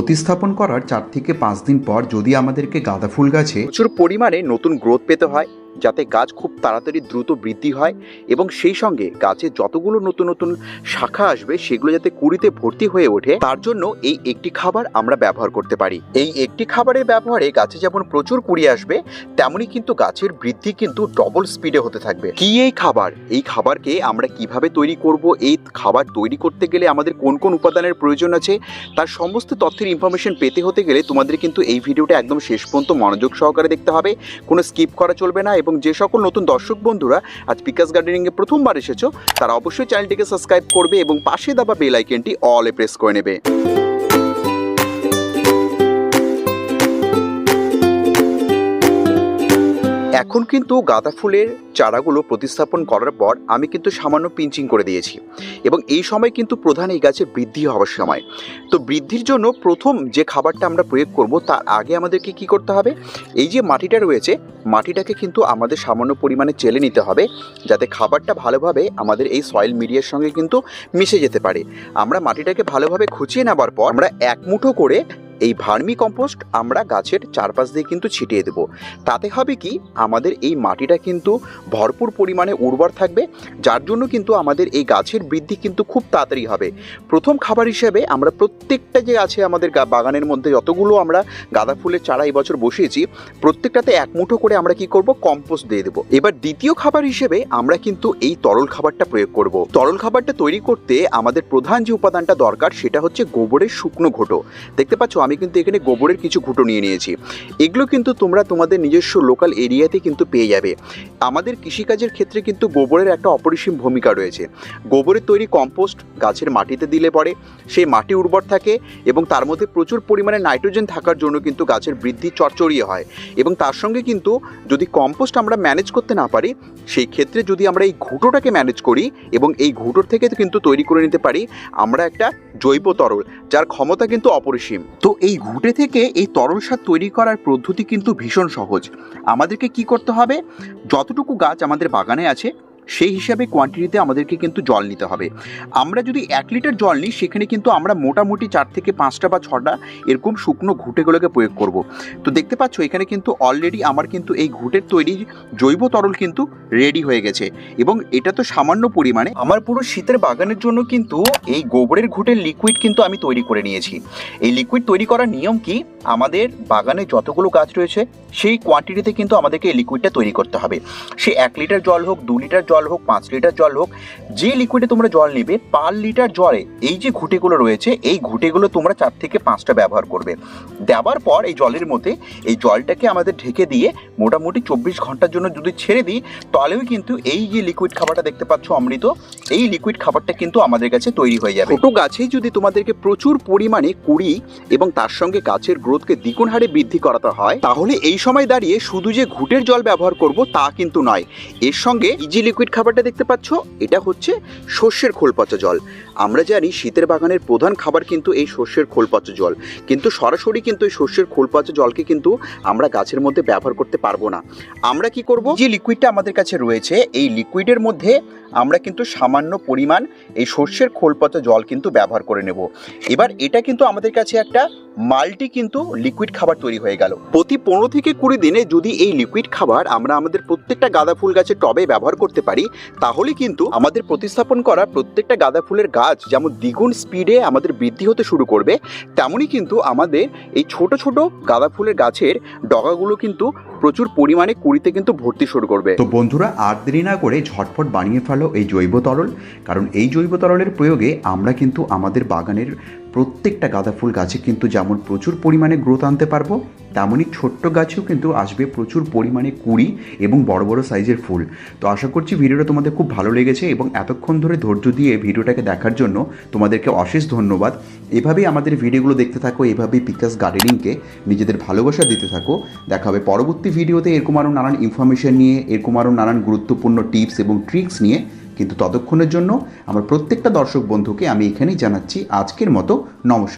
প্রতিস্থাপন করার চার থেকে পাঁচ দিন পর যদি আমাদেরকে গাঁদা ফুল গাছে প্রচুর পরিমাণে নতুন গ্রোথ পেতে হয়। যাতে গাছ খুব তাড়াতাড়ি দ্রুত বৃদ্ধি হয় এবং সেই সঙ্গে গাছে যতগুলো নতুন নতুন শাখা আসবে, সেগুলো যাতে কুড়িতে ভর্তি হয়ে ওঠে, তার জন্য এই একটি খাবার আমরা ব্যবহার করতে পারি। এই একটি খাবারের ব্যবহারে গাছে যেমন প্রচুর কুড়ি আসবে, তেমনি কিন্তু গাছের বৃদ্ধি কিন্তু ডবল স্পিডে হতে থাকবে। কি এই খাবার? এই খাবারকে আমরা কীভাবে তৈরি করব? এই খাবার তৈরি করতে গেলে আমাদের কোন কোন উপাদানের প্রয়োজন আছে? তার সমস্ত তথ্যের ইনফরমেশন পেতে হতে গেলে তোমাদের কিন্তু এই ভিডিওটা একদম শেষ পর্যন্ত মনোযোগ সহকারে দেখতে হবে। কোনো স্কিপ করা চলবে না এবং যে সকল নতুন দর্শক বন্ধুরা আজ পিকাস গার্ডেনিংয়ে প্রথমবার এসেছ, তারা অবশ্যই চ্যানেলটিকে সাবস্ক্রাইব করবে এবং পাশে দাবা বেল আইকনটি অলে প্রেস করে নেবে। এখন কিন্তু গাঁদা ফুলের চারাগুলো প্রতিস্থাপন করার পর আমি কিন্তু সামান্য পিঞ্চিং করে দিয়েছি। এবং এই সময় কিন্তু প্রধান এই গাছের বৃদ্ধি হওয়ার সময়। তো বৃদ্ধির জন্য প্রথম যে খাবারটা আমরা প্রয়োগ করব, তার আগে আমাদেরকে কি করতে হবে? এই যে মাটিটা রয়েছে, মাটিটাকে কিন্তু আমাদের সামান্য পরিমাণে চেলে নিতে হবে, যাতে খাবারটা ভালোভাবে আমাদের এই সয়েল মিডিয়ার সঙ্গে কিন্তু মিশে যেতে পারে। আমরা মাটিটাকে ভালোভাবে খুঁচিয়ে নেবার পর আমরা এক মুঠো করে এই ভার্মি কম্পোস্ট আমরা গাছের চারপাশ দিয়ে কিন্তু ছিটিয়ে দেব। তাতে হবে কি, আমাদের এই মাটিটা কিন্তু ভরপুর পরিমাণে উর্বর থাকবে, যার জন্য কিন্তু আমাদের এই গাছের বৃদ্ধি কিন্তু খুব তাড়াতাড়ি হবে। প্রথম খাবার হিসেবে আমরা প্রত্যেকটা যে আছে আমাদের বাগানের মধ্যে যতগুলো আমরা গাঁদা ফুলের চারা এই বছর বসিয়েছি, প্রত্যেকটাতে এক মুঠো করে আমরা কি করব, কম্পোস্ট দিয়ে দেবো। এবার দ্বিতীয় খাবার হিসেবে আমরা কিন্তু এই তরল খাবারটা প্রয়োগ করব। তরল খাবারটা তৈরি করতে আমাদের প্রধান যে উপাদানটা দরকার, সেটা হচ্ছে গোবরের শুকনো ঘোটো। দেখতে পাচ্ছ আমি কিন্তু এখানে গোবরের কিছু ঘুঁটো নিয়ে নিয়েছি। এগুলো কিন্তু তোমরা তোমাদের নিজস্ব লোকাল এরিয়াতে কিন্তু পেয়ে যাবে। আমাদের কৃষিকাজের ক্ষেত্রে কিন্তু গোবরের একটা অপরিসীম ভূমিকা রয়েছে। গোবরের তৈরি কম্পোস্ট গাছের মাটিতে দিলে পরে সেই মাটি উর্বর থাকে এবং তার মধ্যে প্রচুর পরিমাণে নাইট্রোজেন থাকার জন্য কিন্তু গাছের বৃদ্ধি চরচরিয়ে হয়। এবং তার সঙ্গে কিন্তু যদি কম্পোস্ট আমরা ম্যানেজ করতে না পারি, সেই ক্ষেত্রে যদি আমরা এই ঘুঁটোটাকে ম্যানেজ করি এবং এই ঘুঁটোর থেকে কিন্তু তৈরি করে নিতে পারি, আমরা একটা জৈব তরল, যার ক্ষমতা কিন্তু অপরিসীম। তো এই ঘুঁটে থেকে এই তরল সার তৈরি করার পদ্ধতি কিন্তু ভীষণ সহজ। আমাদেরকে কি করতে হবে? যতটুকু গাছ আমাদের বাগানে আছে সেই হিসাবে কোয়ান্টিটিতে আমাদেরকে কিন্তু জল নিতে হবে। আমরা যদি এক লিটার জল নিই, সেখানে কিন্তু আমরা মোটামুটি চার থেকে পাঁচটা বা ছটা এরকম শুকনো ঘুঁটেগুলোকে প্রয়োগ করব। তো দেখতে পাচ্ছ, এখানে কিন্তু অলরেডি আমার কিন্তু এই ঘুঁটের তৈরি জৈব তরল কিন্তু রেডি হয়ে গেছে। এবং এটা তো সামান্য পরিমাণে। আমার পুরো শীতের বাগানের জন্য কিন্তু এই গোবরের ঘুঁটের লিকুইড কিন্তু আমি তৈরি করে নিয়েছি। এই লিকুইড তৈরি করার নিয়ম কি? আমাদের বাগানে যতগুলো গাছ রয়েছে, সেই কোয়ান্টিটিতে কিন্তু আমাদেরকে এই লিকুইডটা তৈরি করতে হবে। সে এক লিটার জল হোক, দু লিটার জল হোক, পাঁচ লিটার জল হোক, যে লিকুইডে তোমরা জল নেবে, পার লিটার জলে এই যে ঘুঁটেগুলো রয়েছে, এই ঘুঁটেগুলো তোমরা চার থেকে পাঁচটা ব্যবহার করবে। দেওয়ার পর এই জলের মধ্যে এই জলটাকে আমাদের ঢেকে দিয়ে মোটামুটি চব্বিশ ঘণ্টার জন্য যদি ছেড়ে দিই, তাহলেও কিন্তু এই যে লিকুইড খাবারটা দেখতে পাচ্ছ অমৃত, এই লিকুইড খাবারটা কিন্তু আমাদের কাছে তৈরি হয়ে যাবে। ছোটো গাছেই যদি তোমাদেরকে প্রচুর পরিমাণে কুড়ি এবং তার সঙ্গে গাছের গ্রোথকে দ্বিগুণ হারে বৃদ্ধি করাতে হয়, তাহলে এই সময় দাঁড়িয়ে শুধু যে ঘুটের জল ব্যবহার করব তা কিন্তু নয়, এর সঙ্গে ইজি লিকুইড খাবারটা দেখতে পাচ্ছ, এটা হচ্ছে শস্যের খোল পচা জল। আমরা জানি শীতের বাগানের প্রধান খাবার কিন্তু এই শস্যের খোল পচা জল। কিন্তু সরাসরি কিন্তু এই শস্যের খোল পচা জলকে কিন্তু আমরা গাছের মধ্যে ব্যবহার করতে পারব না। আমরা কি করব? যে লিকুইডটা আমাদের কাছে রয়েছে, এই লিকুইডের মধ্যে আমরা কিন্তু সামান্য পরিমাণ এই শস্যের খোল পচা জল কিন্তু ব্যবহার করে নেব। এবার এটা কিন্তু আমাদের কাছে একটা মাল্টি কিন্তু লিকুইড খাবার তৈরি হয়ে গেল। প্রতি পনেরো থেকে কুড়ি দিনে যদি এই লিকুইড খাবার আমরা আমাদের প্রত্যেকটা গাঁদা ফুল গাছের টবে ব্যবহার করতে পারি, তাহলে কিন্তু আমাদের প্রতিস্থাপন করা প্রত্যেকটা গাঁদা ফুলের গাছ যেমন দ্বিগুণ স্পিডে আমাদের বৃদ্ধি হতে শুরু করবে, তেমনই কিন্তু আমাদের এই ছোট ছোট গাঁদা ফুলের গাছের ডগাগুলো কিন্তু প্রচুর পরিমাণে কুড়িতে কিন্তু ভর্তি শুরু করবে। তো বন্ধুরা, আর দেরি না করে ঝটফট বানিয়ে ফেলো এই জৈব তরল, কারণ এই জৈব তরলের প্রয়োগে আমরা কিন্তু আমাদের বাগানের প্রত্যেকটা গাঁদা ফুল গাছে কিন্তু যেমন প্রচুর পরিমাণে গ্রোথ আনতে পারব, তেমনই ছোট্ট গাছেও কিন্তু আসবে প্রচুর পরিমাণে কুড়ি এবং বড় বড় সাইজের ফুল। তো আশা করছি ভিডিওটা তোমাদের খুব ভালো লেগেছে এবং এতক্ষণ ধরে ধৈর্য দিয়ে ভিডিওটাকে দেখার জন্য তোমাদেরকে অশেষ ধন্যবাদ। এভাবেই আমাদের ভিডিওগুলো দেখতে থাকো, এভাবেই পিকাস গার্ডেনিংকে নিজেদের ভালোবাসা দিতে থাকো। দেখা হবে পরবর্তী ভিডিওতে এরকম আরও নানান ইনফরমেশন নিয়ে, এরকম আরও নানান গুরুত্বপূর্ণ টিপস এবং ট্রিক্স নিয়ে। কিন্তু ততক্ষণের জন্য আমার প্রত্যেকটা দর্শক বন্ধুকে আমি এখানেই জানাচ্ছি আজকের মতো নমস্কার।